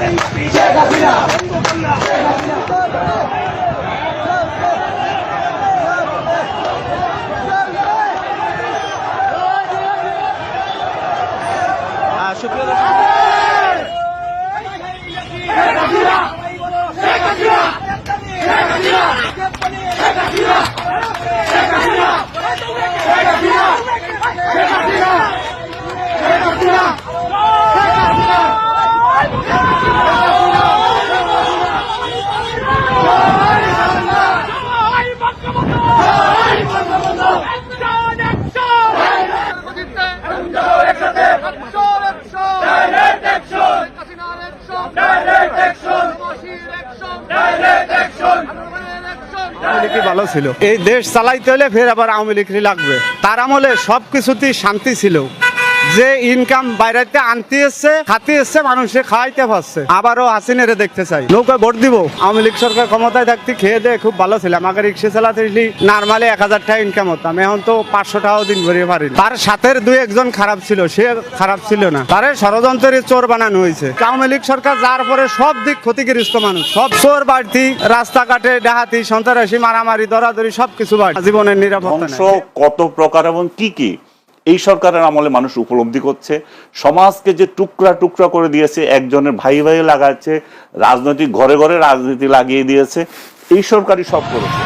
আওয়ামী লীগই ভালো ছিল এই দেশ চালাইতে হলে ফের আবার আওয়ামী লীগ লাগবে। তার আমলে সব কিছুতেই শান্তি ছিল। যে ইনকাম বাইরেতে আনতে এসছে খাতে এসছে মানুষে খাইতে পারছে। আবারও হাসিনেরে দেখতে চাই। নৌকা ভোট দিব। আওয়ামী লীগ সরকার ক্ষমতায় থাকতে খেয়ে দিয়ে খুব ভালো ছিল। আমাকে রিক্সা চালাতে নর্মালি এক হাজার টাকা ইনকাম হতাম এখন তো পাঁচশো টাকাও দিন ভরিয়ে পারি তার সাথে দুই একজন খারাপ ছিল সে খারাপ ছিল না। তার ষড়যন্ত্রের চোর বানানো হয়েছে। আওয়ামী লীগ সরকার যার পরে সব দিক ক্ষতিগ্রস্ত মানুষ। সব চোর বাড়তি রাস্তাঘাটে ডাহাতি সন্ত্রাসী মারামারি দরাদরি সবকিছু বাড়ি জীবনের নিরাপত্তা কত প্রকার এবং কি কি? এই সরকারের আমলে মানুষ উপলব্ধি করছে। সমাজকে যে টুকরা টুকরা করে দিয়েছে, একজনের ভাই ভাই লাগাচ্ছে, রাজনৈতিক ঘরে ঘরে রাজনীতি লাগিয়ে দিয়েছে, এই সরকারই সব করেছে।